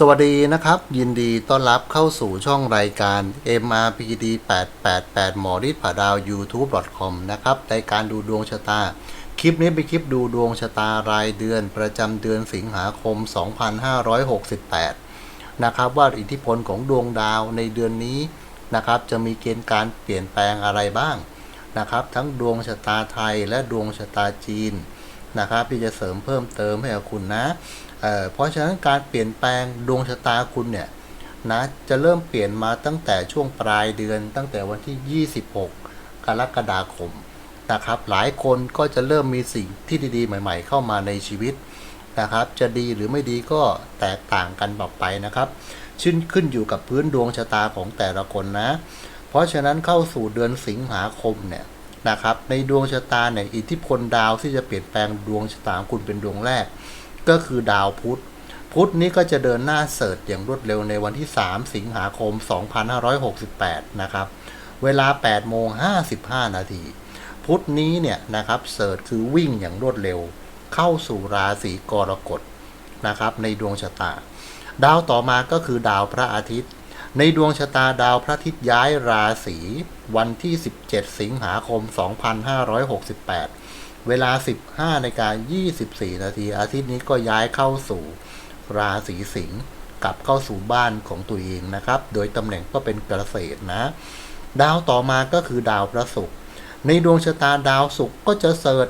สวัสดีนะครับ ยินดีต้อนรับเข้าสู่ช่องรายการ MRPD 888หมอริดผาดาว YouTube.com นะครับในการดูดวงชะตา คลิปนี้เป็นคลิปดูดวงชะตารายเดือนประจำเดือนสิงหาคม 2568 นะครับ ว่าอิทธิพลของดวงดาวในเดือนนี้นะครับ จะมีเกณฑ์การเปลี่ยนแปลงอะไรบ้างนะครับ ทั้งดวงชะตาไทยและดวงชะตาจีนนะครับที่จะเสริมเพิ่มเติมให้กับคุณนะ เเพราะฉะนั้นการเปลี่ยนแปลงดวงชะตาคุณเนี่ยนะจะเริ่มเปลี่ยนมาตั้งแต่ช่วงปลายเดือนตั้งแต่วันที่ 26 กรกฎาคมนะครับหลายคนก็จะเริ่มมีสิ่งที่ดีๆ ใหม่ ๆ เข้ามาในชีวิตนะครับ จะดีหรือไม่ดีก็แตกต่างกันบอกไปนะครับขึ้นขึ้นอยู่กับพื้นดวงชะตาของแต่ละคนนะ เพราะฉะนั้นเข้าสู่เดือนสิงหาคมเนี่ยนะครับในดวงชะตาเนี่ยอิทธิพลดาวที่จะเปลี่ยนแปลงดวงชะตาของคุณเป็นดวงแรก ก็คือดาวพุธ พุธนี้ก็จะเดินหน้าเสิร์ชอย่างรวดเร็วในวันที่ 3 สิงหาคม 2568 นะครับ เวลา8โมง55 นาที พุธนี้เนี่ยนะครับเสิร์ชคือวิ่งอย่างรวดเร็ว เข้าสู่ราศีกรกฎนะครับในดวงชะตา ดาวต่อมาก็คือดาวพระอาทิตย์ ในดวงชะตาดาวพระอาทิตย์ย้ายราศีวันที่ 17 สิงหาคม 2568 เวลา 15ในกา24 นาที อาทิตย์นี้ก็ย้ายเข้าสู่ราศีสิงห์กลับเข้าสู่บ้านของตัวเองนะครับ โดยตำแหน่งก็เป็นเกษตรนะ ดาวต่อมาก็คือดาวพระศุกร์ในดวงชะตาดาวศุกร์ก็จะเสิร์ช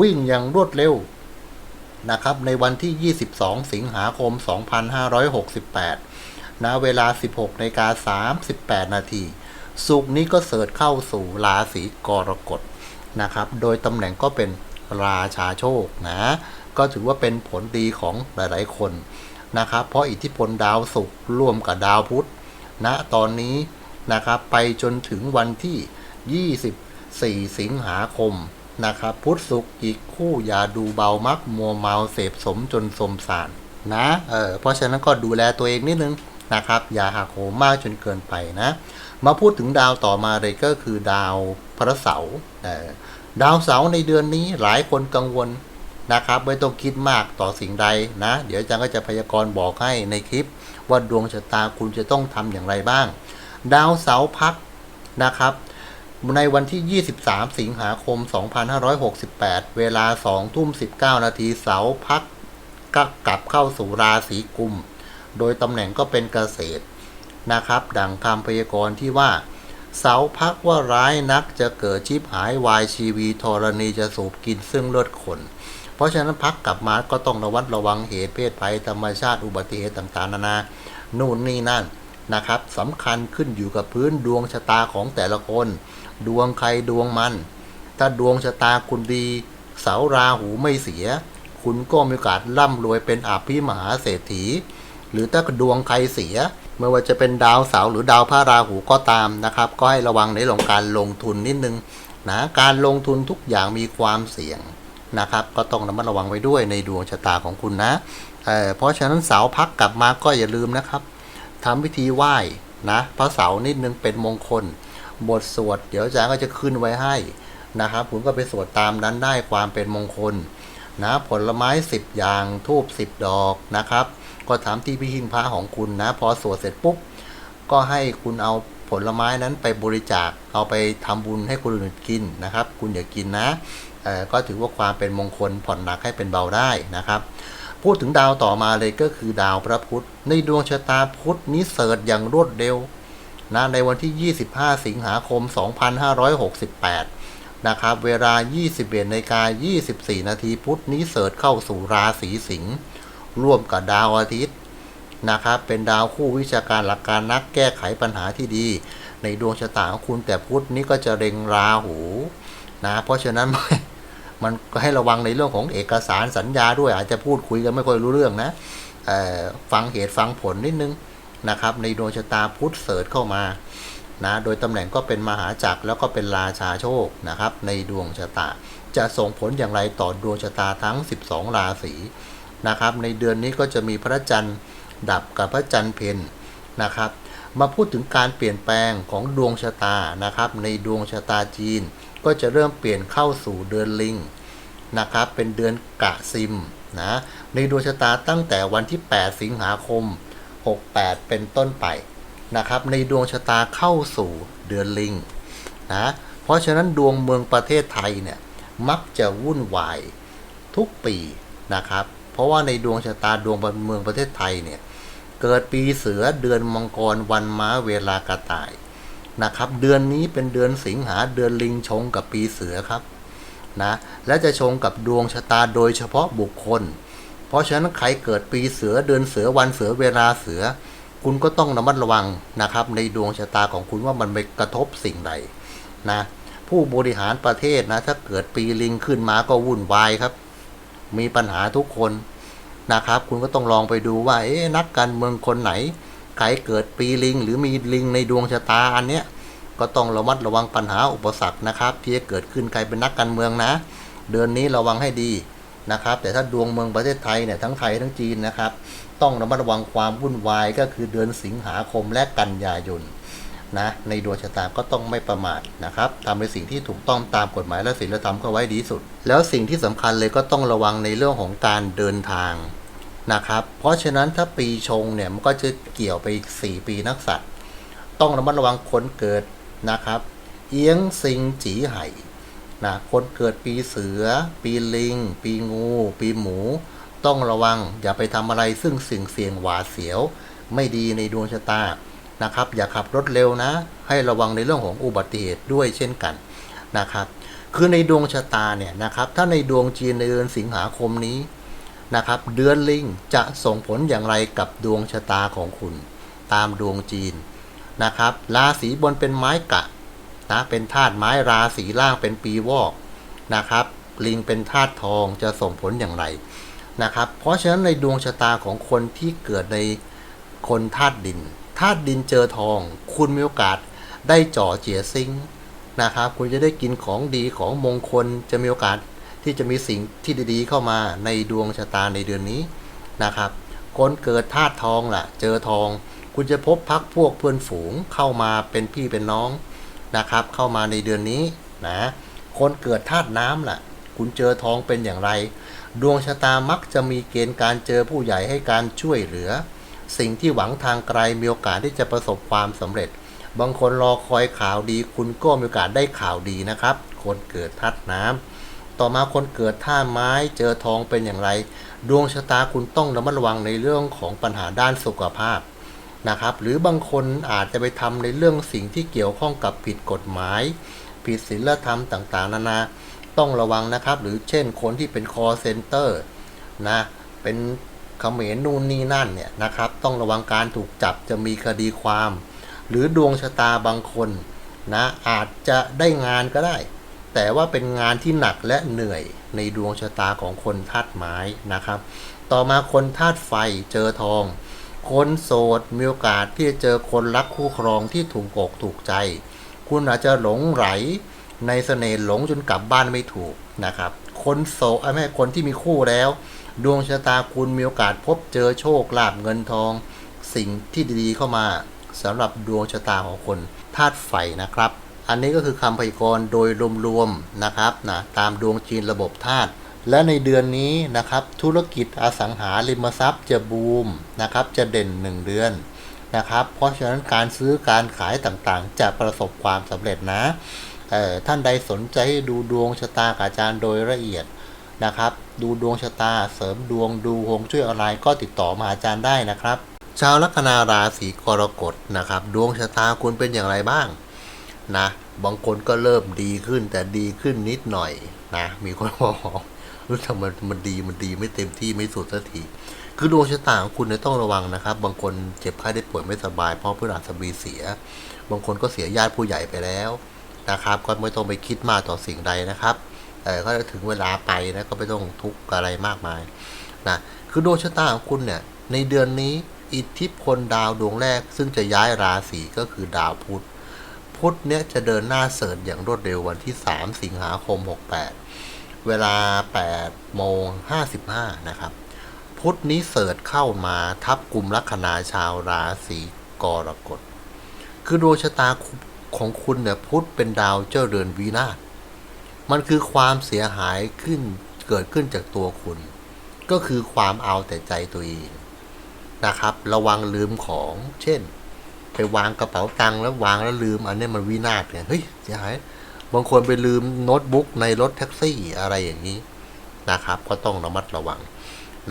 วิ่งอย่างรวดเร็วนะครับในวันที่ 22 สิงหาคม 2568นะเวลา 16ในกา38 นาทีศุกร์นี้ก็เสิร์ชเข้าสู่ราศีกรกฎ นะครับ โดยตำแหน่งก็เป็นราชาโชคนะ ก็ถือว่าเป็นผลดีของหลายๆคนนะครับ เพราะอิทธิพลดาวศุกร์ร่วมกับดาวพุธณนะตอนนี้นะครับไปจนถึงวันที่ 24 สิงหาคมนะครับ พุธศุกร์อีกคู่อย่าดูเบามักมัวเมาเสพสมจนสมสารนะ เออเพราะฉะนั้นก็ดูแลตัวเองนิดนึงนะครับ อย่าหักโหมมากจนเกินไปนะ มาพูดถึงดาวต่อมาเลยก็คือดาวพระเสาร์ดาวเสาร์ในเดือนนี้หลายคนกังวลนะครับ ไม่ต้องคิดมากต่อสิ่งใดนะ เดี๋ยวอาจารย์ก็จะพยากรณ์บอกให้ในคลิป ว่าดวงชะตาคุณจะต้องทำอย่างไรบ้าง ดาวเสาร์พักนะครับ ในวันที่ 23 สิงหาคม 2568 เวลา 2 ทุ่ม 19 นาทีเสาร์พักก็กลับเข้าสู่ราศีกุม โดยตำแหน่งก็เป็นเกษตร นะครับ ดังคำพยากรณ์ที่ว่า เสาพักว่าร้ายนักจะเกิดชิบหายวายชีวีธรณีจะสูบกินซึ่งเลือดคนเพราะฉะนั้นพักกลับมาก็ต้องระวัดระวังเหตุเพศภัยธรรมชาติอุบัติเหตุต่างๆนานา นู่นนี่นั่นนะครับสำคัญขึ้นอยู่กับพื้นดวงชะตาของแต่ละคน ดวงใครดวงมัน ถ้าดวงชะตาคุณดี เสาราหูไม่เสีย คุณก็มีโอกาสร่ำรวยเป็นอาภิมหาเศรษฐี หรือถ้าดวงใครเสีย ไม่ว่าจะเป็นดาวเสาร์หรือดาวพระราหูก็ตามนะครับ ก็ให้ระวังในเรื่องการลงทุนนิดนึงนะการลงทุนทุกอย่างมีความเสี่ยงนะครับ ก็ต้องระมัดระวังไว้ด้วยในดวงชะตาของคุณนะเเพราะฉะนั้นเสาพักกลับมาก็อย่าลืมนะครับทำพิธีไหว้นะพระเสาร์นิดนึงเป็นมงคล บทสวด เดี๋ยวอาจารย์ก็จะขึ้นไว้ให้นะครับผมก็ไปสวดตามนั้นได้ความเป็นมงคลนะผลไม้ 10 อย่างทูบ10 ดอกนะครับ ก็ถามที่พิหิ้งพระของคุณนะ พอสวดเสร็จปุ๊บ ก็ให้คุณเอาผลไม้นั้นไปบริจาคเอาไปทำบุญให้คนอื่นกินนะครับ คุณอย่ากินนะก็ถือว่าความเป็นมงคลผ่อนหนักให้เป็นเบาได้นะครับ พูดถึงดาวต่อมาเลยก็คือดาวพระพุธ ในดวงชะตาพุธนี้เสริฐอย่างรวดเร็วนะในวันที่ 25 สิงหาคม 2568 นะครับ เวลา 21นาฬิกา24 นาทีพุธนี้เสริฐเข้าสู่ราศีสิงห์ ร่วมกับดาวอาทิตย์นะครับ เป็นดาวคู่วิชาการหลักการนักแก้ไขปัญหาที่ดี ในดวงชะตาของคุณแต่พุธนี้ก็จะเร็งราหูนะเพราะฉะนั้นมันก็ให้ระวังในเรื่องของเอกสารสัญญาด้วยอาจจะพูดคุยกันไม่ค่อยรู้เรื่องนะฟังเหตุฟังผลนิดนึงนะครับ ในดวงชะตาพุธเสริฐเข้ามานะโดยตำแหน่งก็เป็นมหาจักรแล้วก็เป็นราชาโชคนะครับ ในดวงชะตา จะส่งผลอย่างไรต่อดวงชะตาทั้ง 12 ราศี นะครับ ในเดือนนี้ก็จะมีพระจันทร์ดับกับพระจันทร์เพนนะครับ มาพูดถึงการเปลี่ยนแปลงของดวงชะตานะครับ ในดวงชะตาจีน ก็จะเริ่มเปลี่ยนเข้าสู่เดือนลิงนะครับ เป็นเดือนกะซิมนะในดวงชะตาตั้งแต่วันที่ 8 สิงหาคม 68 เป็นต้นไปนะครับ ในดวงชะตาเข้าสู่เดือนลิงนะเพราะฉะนั้นดวงเมืองประเทศไทยเนี่ยมักจะวุ่นวายทุกปีนะครับ เพราะว่าในดวงชะตาดวงเมืองประเทศไทยเนี่ย เกิดปีเสือเดือนมังกรวันม้าเวลากระต่ายนะครับ เดือนนี้เป็นเดือนสิงหาเดือนลิงชงกับปีเสือครับนะและจะชงกับดวงชะตาโดยเฉพาะบุคคล เพราะฉะนั้นใครเกิดปีเสือเดือนเสือวันเสือเวลาเสือ คุณก็ต้องระมัดระวังนะครับ ในดวงชะตาของคุณว่ามันไปกระทบสิ่งใดนะผู้บริหารประเทศนะถ้าเกิดปีลิงขึ้นมาก็วุ่นวายครับ มีปัญหาทุกคนนะครับ คุณก็ต้องลองไปดูว่าเอ๊ะนักการเมืองคนไหนใครเกิดปีลิง หรือมีลิงในดวงชะตาอันเนี้ยก็ต้องระมัดระวังปัญหาอุปสรรคนะครับ ที่จะเกิดขึ้นใครเป็นนักการเมืองนะ เดือนนี้ระวังให้ดีนะครับ แต่ถ้าดวงเมืองประเทศไทยเนี่ยทั้งไทยทั้งจีนนะครับ ต้องระมัดระวังความวุ่นวายก็คือเดือนสิงหาคมและกันยายน นะในดวงชะตาก็ต้องไม่ประมาทนะครับทำในสิ่งที่ถูกต้องตามกฎหมายและศีลธรรมก็ไว้ดีสุด แล้วสิ่งที่สำคัญเลยก็ต้องระวังในเรื่องของการเดินทางนะครับ เพราะฉะนั้นถ้าปีชงเนี่ยมันก็จะเกี่ยวไปอีก 4 ปีนักสัตว์ ต้องระมัดระวังคนเกิดนะครับ เอียงซิงจีไห่นะคนเกิดปีเสือ ปีลิง ปีงู ปีหมู ต้องระวังอย่าไปทำอะไรซึ่งสิ่งเสี่ยงหวาดเสียว ไม่ดีในดวงชะตา นะครับ อย่าขับรถเร็วนะ ให้ระวังในเรื่องของอุบัติเหตุด้วยเช่นกันนะครับคือในดวงชะตาเนี่ยนะครับถ้าในดวงจีนในเดือนสิงหาคมนี้นะครับเดือนลิงจะส่งผลอย่างไรกับดวงชะตาของคุณ ตามดวงจีนนะครับราศีบนเป็นไม้กะนะเป็นธาตุไม้ราศีล่างเป็นปีวอกนะครับลิงเป็นธาตุทองจะส่งผลอย่างไรนะครับเพราะฉะนั้นในดวงชะตาของคนที่เกิดในคนธาตุดิน ธาตุดินเจอทอง คุณมีโอกาสได้จ่อเจียซิงนะครับ คุณจะได้กินของดีของมงคลจะมีโอกาสที่จะมีสิ่งที่ดีๆเข้ามาในดวงชะตาในเดือนนี้นะครับคนเกิดธาตุทองล่ะ เจอทอง คุณจะพบพักพวกเพื่อนฝูงเข้ามาเป็นพี่เป็นน้องนะครับ เข้ามาในเดือนนี้นะคนเกิดธาตุน้ำล่ะ คุณเจอทองเป็นอย่างไร ดวงชะตามักจะมีเกณฑ์การเจอผู้ใหญ่ให้การช่วยเหลือ สิ่งที่หวังทางไกลมีโอกาสที่จะประสบความสำเร็จ บางคนรอคอยข่าวดี คุณก็มีโอกาสได้ข่าวดีนะครับ คนเกิดธาตุน้ำต่อมาคนเกิดท่าไม้เจอทองเป็นอย่างไร ดวงชะตาคุณต้องระมัดระวังในเรื่องของปัญหาด้านสุขภาพนะครับ หรือบางคนอาจจะไปทำในเรื่องสิ่งที่เกี่ยวข้องกับผิดกฎหมาย ผิดศีลธรรมต่างๆ นานา ต้องระวังนะครับ หรือเช่นคนที่เป็นคอเซ็นเตอร์นะ เป็น เขมรนู่นนี่นั่นเนี่ยนะครับ ต้องระวังการถูกจับจะมีคดีความ หรือดวงชะตาบางคนนะอาจจะได้งานก็ได้ แต่ว่าเป็นงานที่หนักและเหนื่อยในดวงชะตาของคนธาตุไม้นะครับ ต่อมาคนธาตุไฟเจอทอง คนโสดมีโอกาสที่จะเจอคนรักคู่ครองที่ถูกอกถูกใจ คุณอาจจะหลงไหลในเสน่ห์หลงจนกลับบ้านไม่ถูกนะครับ คนโสดไม่คนที่มีคู่แล้ว ดวงชะตาคุณมีโอกาสพบเจอโชคลาภเงินทอง สิ่งที่ดีๆเข้ามาสำหรับดวงชะตาของคนธาตุไฟนะครับ อันนี้ก็คือคำพยากรณ์โดยรวมๆนะครับนะตามดวงจีนระบบธาตุและในเดือนนี้นะครับธุรกิจอสังหาริมทรัพย์จะบูมนะครับจะเด่น 1 เดือนนะครับ เพราะฉะนั้นการซื้อการขายต่างๆ จะประสบความสำเร็จนะเออท่านใดสนใจดูดวงชะตากับอาจารย์โดยละเอียด นะครับ ดูดวงชะตา เสริมดวงดูฮวงช่วยออนไลน์ก็ติดต่อมาอาจารย์ได้นะครับ ชาวลัคนาราศีกรกฎนะครับ ดวงชะตาคุณเป็นอย่างไรบ้างนะบางคนก็เริ่มดีขึ้นแต่ดีขึ้นนิดหน่อยนะมีคนบอกรู้ทำไมมันดีมันดีไม่เต็มที่ไม่สุดสักทีคือดวงชะตาของคุณเนี่ยต้องระวังนะครับ บางคนเจ็บไข้ได้ป่วยไม่สบายเพราะพฤหัสบดีเสีย บางคนก็เสียญาติผู้ใหญ่ไปแล้วนะครับ ก็ไม่ต้องไปคิดมากต่อสิ่งใดนะครับ เออก็ถึงเวลาไปนะก็ไม่ต้องทุกข์อะไรมากมายนะคือดวงชะตาของคุณเนี่ยในเดือนนี้อิทธิพลดาวดวงแรก ซึ่งจะย้ายราศีก็คือดาวพุธพุธเนี่ยจะเดินหน้าเสริญอย่างรวดเร็ววันที่ 3 สิงหาคม 68 เวลา8โมง55 นะครับ พุธนี้เสริญเข้ามาทับกลุ่มลัคนาชาวราศีกรกฎ คือดวงชะตาของคุณเนี่ยพุธเป็นดาวเจ้าเรือนวีนาศ มันคือความเสียหายขึ้นเกิดขึ้นจากตัวคุณ ก็คือความเอาแต่ใจตัวเองนะครับ ระวังลืมของ เช่น ไปวางกระเป๋าตังค์แล้ววางแล้วลืม อันนี้มันวินาศเนี่ยเฮ้ยเสียหายบางคนไปลืมโน้ตบุ๊กในรถแท็กซี่อะไรอย่างนี้นะครับ ก็ต้องระมัดระวัง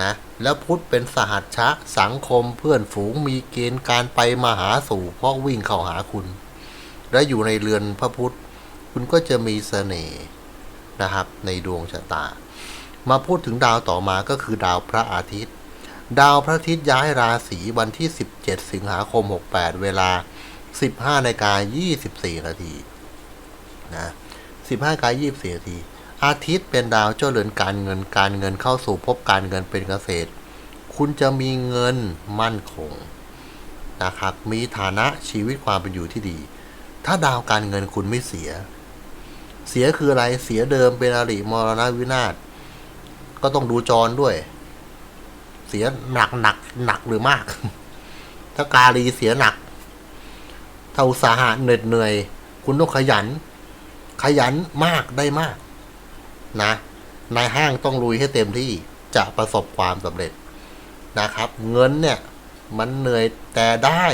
นะแล้วพุทธเป็นสหัชชะสังคมเพื่อนฝูงมีเกณฑ์การไปมาหาสู่เพราะวิ่งเข้าหาคุณ และอยู่ในเรือนพระพุทธ คุณก็จะมีเสน่ห์ นะครับ ในดวงชะตา มาพูดถึงดาวต่อมาก็คือดาวพระอาทิตย์ ดาวพระอาทิตย์ย้ายราศีวันที่ 17 สิงหาคม 68 เวลา 15นาฬิกา24 นาทีนะ15นาฬิกา24 นาที อาทิตย์เป็นดาวเจ้าเรือนการเงินการเงินเข้าสู่ภพการเงินเป็นเกษตร คุณจะมีเงินมั่นคงนะครับมีฐานะชีวิตความเป็นอยู่ที่ดี ถ้าดาวการเงินคุณไม่เสีย เสียคืออะไร เสียเดิมเป็นอริมรณวินาศ ก็ต้องดูจรด้วย เสียหนักหนักหนักหรือมาก ถ้ากาลีเสียหนักถ้าอุตสาหะเหน็ดเหนื่อย คุณต้องขยัน ขยันมากได้มาก นะนายห้างต้องลุยให้เต็มที่จะประสบความสำเร็จนะครับ เงินเนี่ย มันเหนื่อยแต่ได้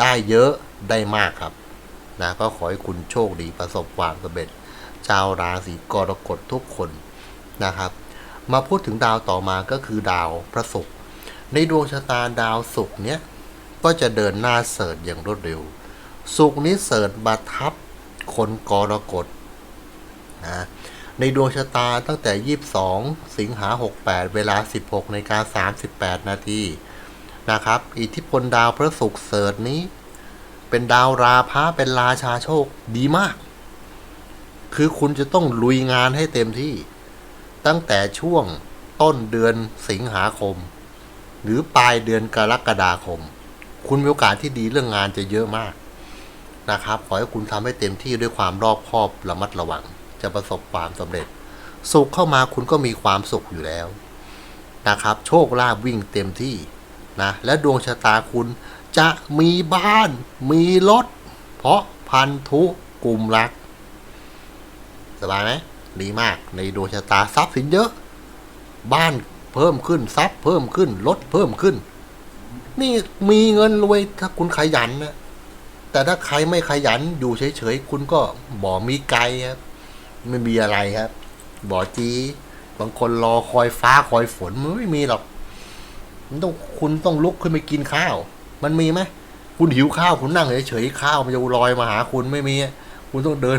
ได้เยอะได้มากครับนะก็ขอให้คุณโชคดีประสบความสำเร็จ ชาวราศีกรกฎทุกคนนะครับ มาพูดถึงดาวต่อมาก็คือดาวพระศุกร์ในดวงชะตาดาวศุกร์เนี้ยก็จะเดินหน้าเสริฐอย่างรวดเร็วศุกร์นี้เสริฐมาทับคนกรกฎนะในดวงชะตาตั้งแต่ 22 สิงหา 68 เวลา 16นาฬิกา38 นาทีนะครับ อิทธิพลดาวพระศุกร์เสริฐนี้ เป็นดาวราพะเป็นราชาโชคดีมาก คือคุณจะต้องลุยงานให้เต็มที่ ตั้งแต่ช่วงต้นเดือนสิงหาคม หรือปลายเดือนกรกฎาคม คุณมีโอกาสที่ดีเรื่องงานจะเยอะมากนะครับ ขอให้คุณทำให้เต็มที่ด้วยความรอบคอบระมัดระวัง จะประสบความสำเร็จ สุขเข้ามาคุณก็มีความสุขอยู่แล้วนะครับ โชคลาภวิ่งเต็มที่นะ และดวงชะตาคุณจะมีบ้าน มีรถ เพราะพันธุกลุ่มรัก สบายไหมดีมากในดวงชะตาทรัพย์สินเยอะ บ้านเพิ่มขึ้นทรัพย์เพิ่มขึ้นรถเพิ่มขึ้น นี่มีเงินรวยถ้าคุณขยันนะแต่ถ้าใครไม่ขยันอยู่เฉยๆคุณก็บ่มีไกลครับไม่มีอะไรครับ บ่อจีบางคนรอคอยฟ้าคอยฝนมันไม่มีหรอกมันต้องคุณต้องลุกขึ้นไปกินข้าว มันมีไหมคุณหิวข้าวคุณนั่งเฉยๆข้าวมันจะลอยมาหาคุณไม่มี คุณต้องเดิน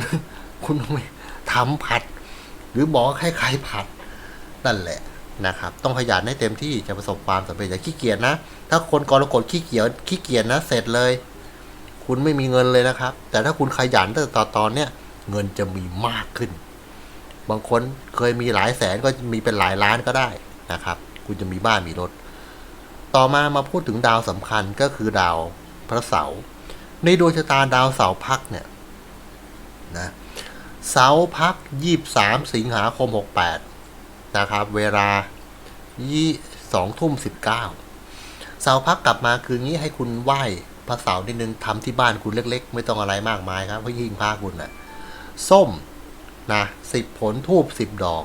คุณต้องไทำผัด หรือบอกให้ใครผัดนั่นแหละนะครับ ต้องขยันให้เต็มที่จะประสบความสำเร็จอย่าขี้เกียจนะ ถ้าคนกรกฎขี้เกียจขี้เกียจนะ เสร็จเลย คุณไม่มีเงินเลยนะครับ แต่ถ้าคุณขยันตั้งแต่ตอนตอนเนี้ยเงินจะมีมากขึ้น บางคนเคยมีหลายแสนก็มีเป็นหลายล้านก็ได้นะครับ คุณจะมีบ้านมีรถ ต่อมามาพูดถึงดาวสำคัญก็คือดาวพระเสาร์ในดวงชะตาดาวเสาร์พักเนี่ยนะ เสาร์พักยี่สามสิงหาคมหกแปดนะครับ เวลายี่สองทุ่มสิบเก้าเสาร์พักกลับมาคืองี้ให้คุณไหว้พระเสาร์นิดนึงทำที่บ้านคุณเล็กๆ ไม่ต้องอะไรมากมายครับเพราะยิ่งพาคุณนะ่ะส้มนะสิบผลทูบสิบดอก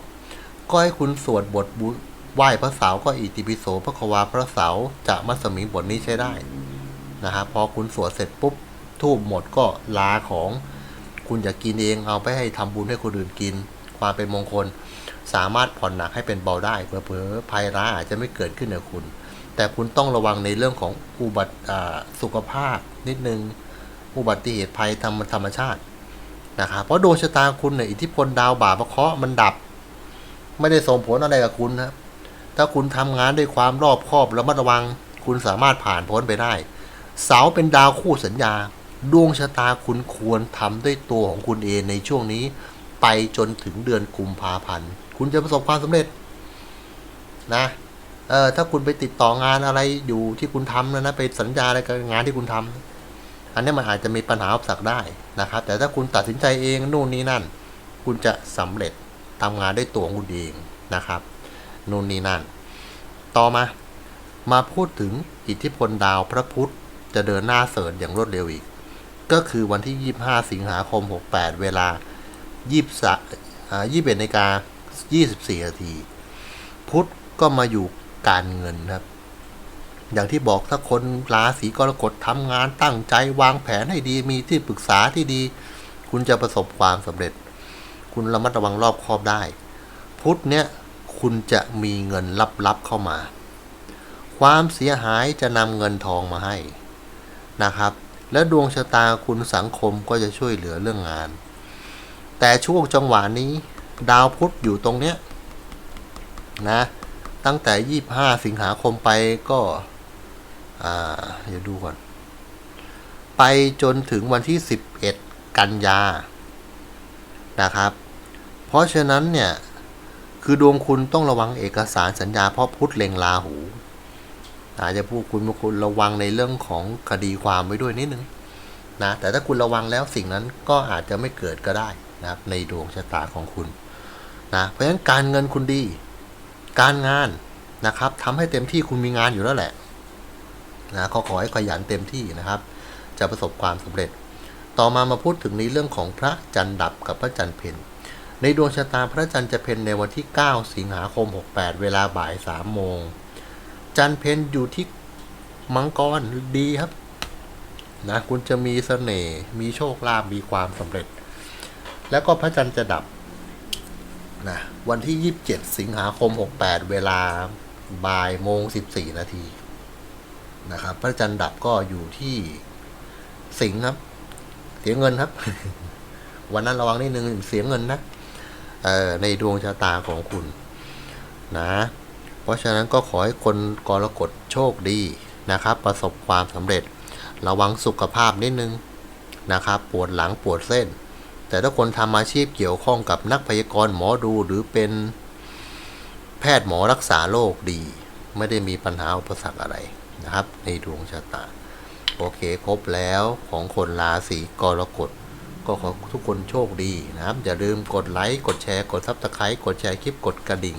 ก็ให้คุณสวดบทบุไหว้พระเสาก็อิติปิโสพระควาพระเสาจะมัสมิงบทนี้ใช้ได้นะครับพอคุณสวดเสร็จปุ๊บทูบหมดก็ลาของ คุณจะกินเองเอาไปให้ทำบุญให้คนอื่นกิน ความเป็นมงคล สามารถผ่อนหนักให้เป็นเบาได้เผลอภัยร้ายอาจจะไม่เกิดขึ้นกับคุณ แต่คุณต้องระวังในเรื่องของอุบัติสุขภาพนิดนึง อุบัติเหตุภัยธรรมธรรมชาตินะครับเพราะดวงชะตาคุณเนี่ยอิทธิพลดาวบาปเคราะห์มันดับ ไม่ได้ส่งผลอะไรกับคุณนะถ้าคุณทำงานด้วยความรอบคอบระมัดระวัง คุณสามารถผ่านพ้นไปได้ เสาเป็นดาวคู่สัญญา ดวงชะตาคุณควรทำด้วยตัวของคุณเองในช่วงนี้ ไปจนถึงเดือนกุมภาพันธ์คุณจะประสบความสำเร็จนะเออถ้าคุณไปติดต่องานอะไรอยู่ที่คุณทำนะนะไปสัญญาอะไรกับงานที่คุณทำอันนี้มันอาจจะมีปัญหาอุปสรรคได้นะครับ แต่ถ้าคุณตัดสินใจเองนู่นนี่นั่น คุณจะสำเร็จทำงานด้วยตัวของคุณเองนะครับนู่นนี่นั่น ต่อมามาพูดถึงอิทธิพลดาวพระพุธจะเดินหน้าเสริญอย่างรวดเร็วอีก ก็คือวันที่ 25 สิงหาคม 68 เวลา 23 21นาฬิกา24นาทีพุธก็มาอยู่การเงินครับ อย่างที่บอกถ้าคนราศีกรกฎทำงานตั้งใจวางแผนให้ดีมีที่ปรึกษาที่ดี คุณจะประสบความสำเร็จ คุณระมัดระวังรอบคอบได้ พุธเนี่ยคุณจะมีเงินลับๆเข้ามา ความเสียหายจะนำเงินทองมาให้นะครับ และดวงชะตาคุณสังคมก็จะช่วยเหลือเรื่องงาน แต่ช่วงจังหวะนี้ ดาวพุธอยู่ตรงเนี้ยนะตั้งแต่ 25 สิงหาคมไปก็อ่าเดี๋ยวดูก่อน ไปจนถึงวันที่ 11 กันยานะครับ เพราะฉะนั้นเนี่ย คือดวงคุณต้องระวังเอกสารสัญญาเพราะพุธเล็งลาหู อาจจะพูดคุณคุณระวังในเรื่องของคดีความไว้ด้วยนิดนึงนะแต่ถ้าคุณระวังแล้วสิ่งนั้นก็อาจจะไม่เกิดก็ได้นะครับในดวงชะตาของคุณนะเพราะฉะนั้นการเงินคุณดี การงานนะครับทำให้เต็มที่คุณมีงานอยู่แล้วแหละนะก็ขอให้ขยันเต็มที่นะครับ จะประสบความสำเร็จ ต่อมามาพูดถึงในเรื่องของพระจันทร์ดับกับพระจันทร์เพ็ญในดวงชะตาพระจันทร์จะเพ็ญในวันที่ 9 สิงหาคม 68 เวลาบ่าย 3 โมง จันทร์เพ็ญอยู่ที่มังกรดีครับ นะ คุณจะมีเสน่ห์มีโชคลาภมีความสำเร็จ แล้วก็พระจันทร์จะดับนะวันที่ 27 สิงหาคม 68 เวลาบ่ายโมง 14 นาทีนะครับ พระจันทร์ดับก็อยู่ที่สิงครับ เสียเงินครับ วันนั้นระวังนิดนึงเสียเงินนะเอ่อในดวงชะตาของคุณ นะ ราะฉะนั้นก็ขอให้คนกรกฎโชคดีนะครับ ประสบความสำเร็จ ระวังสุขภาพนิดนึงนะครับ ปวดหลังปวดเส้น แต่ถ้าคนทำอาชีพเกี่ยวข้องกับนักพยากรณ์หมอดูหรือเป็นแพทย์หมอรักษาโรคดี ไม่ได้มีปัญหาอุปสรรคอะไรนะครับ ในดวงชะตา โอเคครบแล้วของคนราศีกรกฎก็ขอทุกคนโชคดีนะครับ อย่าลืมกดไลค์ กดแชร์ กดซับสไครต์กดแชร์คลิป กดกระดิ่ง